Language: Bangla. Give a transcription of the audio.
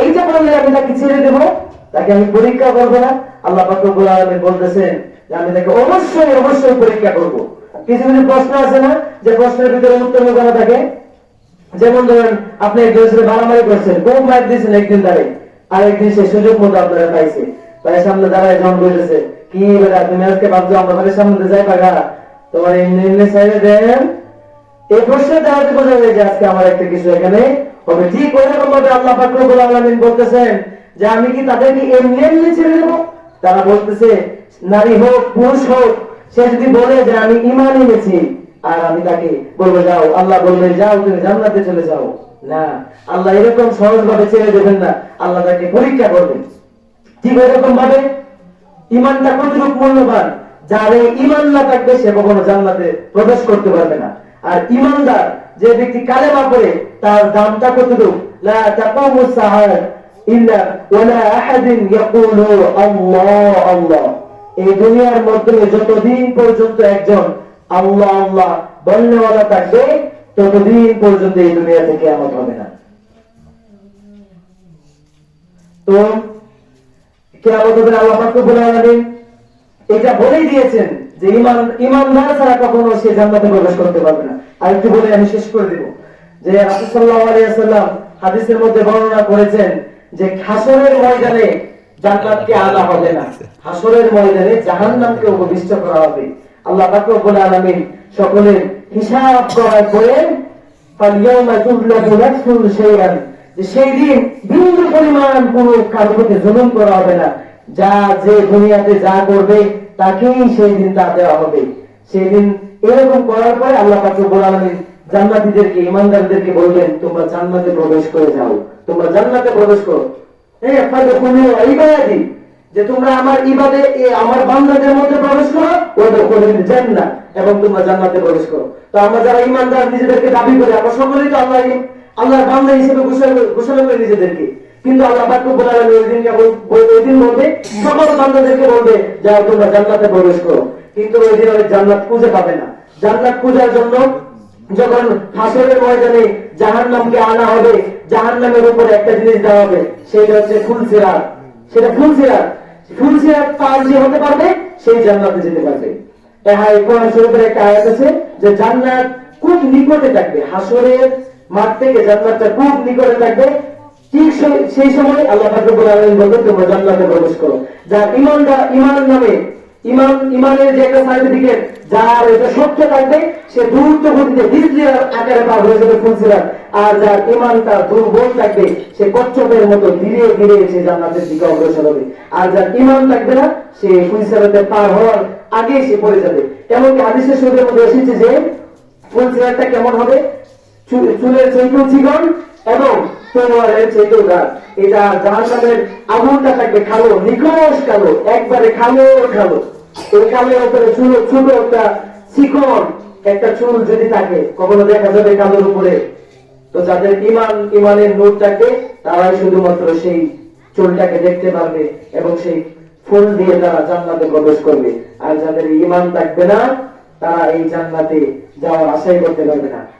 এইটা বললে আমি তাকে ছেড়ে তাকে আমি পরীক্ষা করব না। আল্লাহ বলতেছেন যে আমি তাকে অবশ্যই অবশ্যই পরীক্ষা করব। কিছু কিছু প্রশ্ন আছে না? যে প্রশ্নের ভিতরে উত্তর থাকে? যেমন ধরেন, আপনি একজন ছেলে মারামারি করছেন দিয়েছেন একদিন আর একদিন সে সুযোগ মতো আপনারা পাইছে। ভাইয়ের সামনে দাঁড়ায় কি আজকে ভাবছ সামনে যাই তোমার এমনি এমনি সাইডে দেন। এই বোঝা যায় যে আজকে আমার একটা কিছু এখানে হবে ঠিক ওইরকম ভাবে আল্লাহ ফাকরুল আলমিন বলতেছেন যে আমি কি তাদেরকে এমনি এমনি ছেড়ে দেবো? তারা বলতেছে, নারী হোক, পুরুষ হোক, সে যদি বলে যে আমি ইমান এনেছি, আর আমি তাকে বলব, যাও, আল্লাহ বলবে যাও, তুমি জান্নাতে চলে যাও। না, আল্লাহ এরকম সহজ ভাবে ছেড়ে দেবেন না। আল্লাহ তাকে পরীক্ষা করবেন। ঠিক এরকম ভাবে ইমানটা কতটুকু মূল্যবান? যার এই ইমান না থাকবে, সে কখনো জান্নাতে প্রবেশ করতে পারবে না। আর ইমানদার যে ব্যক্তি কালেমা পড়ে, তার দামটা কতটুকু? লা তাকুমু সাহার ইল্লা ওয়ালা আহাদিন ইয়াকুলু আল্লাহ আল্লাহ। এই দুনিয়ার মধ্যে যতদিন পর্যন্ত একজন আল্লাহ আল্লাহ থাকবে, ততদিন পর্যন্ত এই দুনিয়া থেকে আমার হবে না। তো, কেয়ামত হবে আল্লাহ পাক আলামিন এটা বলেই দিয়েছেন। যে ইমান, ইমানদার ছাড়া কখনো সে জান্নাতে প্রবেশ করতে পারবে না। আর একটু বলে আমি শেষ করে দেব। যে রাসূল সাল্লাল্লাহু আলাইহি ওয়াসাল্লাম হাদিসের মধ্যে বর্ণনা করেছেন যে হাসরের ময়দানে জান্নাতকে হবে না। হাসরের ময়দানে জাহান্নামকে উপবিষ্ট করা হবে। আল্লাহ পাক রব্বুল আলামিন সকলের হিসাব তুযলামু নাফসুন শাইআন সেই দিন বিন্দু পরিমাণ কোনো কারোর প্রতি জুলুম করা হবে না। যা যে দুনিয়াতে যা করবে তাকেই সেই দিন তা দেওয়া হবে। সেই দিন এরকম করার পরে আল্লাহ পাক রব্বুল আলামিন জান্নাতীদেরকে ইমানদারদেরকে বলবেন তোমরা জান্নাতে প্রবেশ করে যাও। তোমরা জান্নাতে প্রবেশ করো। হ্যাঁ যে তোমরা আমার ইবাদে আমার বান্দাদের মধ্যে প্রবেশ করো ওদের জান্নাত এবং তোমরা জান্নাতে প্রবেশ করো। তো আমরা যারা ইমানদার নিজেদেরকে দাবি করি, আমরা সকলেই তো আল্লাহ আল্লাহর বান্দা হিসেবে ঘোষণা করে নিজেদেরকে। কিন্তু আল্লাহ পাক রব্বুল আলামিন ওই দিন ওই দিন বলবে, সকল বান্দাদেরকে বলবে যাও তোমরা জান্নাতে প্রবেশ করো। কিন্তু ওই দিন ওই জান্নাত খুঁজে পাবে না। জান্নাত খোঁজার জন্য যখন হাসরের ময়দানে জাহান্নামকে আনা হবে, জাহান্নামের উপরে একটা জিনিস দেওয়া হবে, সেটা হচ্ছে ফুল সিরাত। সেটা ফুল সিরাত। ফুল সিরাত পার যে হতে পারবে, সেই জান্নাতে যেতে পারবে। হ্যাঁ এই কোরআন শরীফের একটা আয়াত আছে যে জান্নাত খুব নিকটে থাকবে। হাসরের মাঠ থেকে জান্নাতটা খুব নিকটে থাকবে। সেই- সময় আল্লাহ পাক রব্বুল আলামিন বলবেন তোমরা জান্নাতে প্রবেশ করো। যার ইমানদা ইমান নামে ইমান ইমানের যে একটা সার্টিফিকেট যার এটা সত্য থাকবে, সে গতিতে আকারে পার হয়ে যাবে ফুলসিরাত আর যার দুর্বল থাকবে, সে কচ্ছপের মতো ধীরে ধীরে সে জান্নাতের দিকে অগ্রসর হবে। আর যার ইমান থাকবে না, সে ফুলসিরাতে পার হওয়ার আগে সে পড়ে যাবে। এমনকি হাদিসের শরীরের মধ্যে এসেছে যে ফুলসিরাতটা কেমন হবে? চুল- চুলের চৈতন্য চিকন এবং তারাই শুধুমাত্র সেই চুলটাকে দেখতে পারবে এবং সেই ফুল দিয়ে তারা জান্নাতে প্রবেশ করবে। আর যাদের ইমান থাকবে না, তারা এই জান্নাতে যাওয়ার আশাই করতে পারবে না।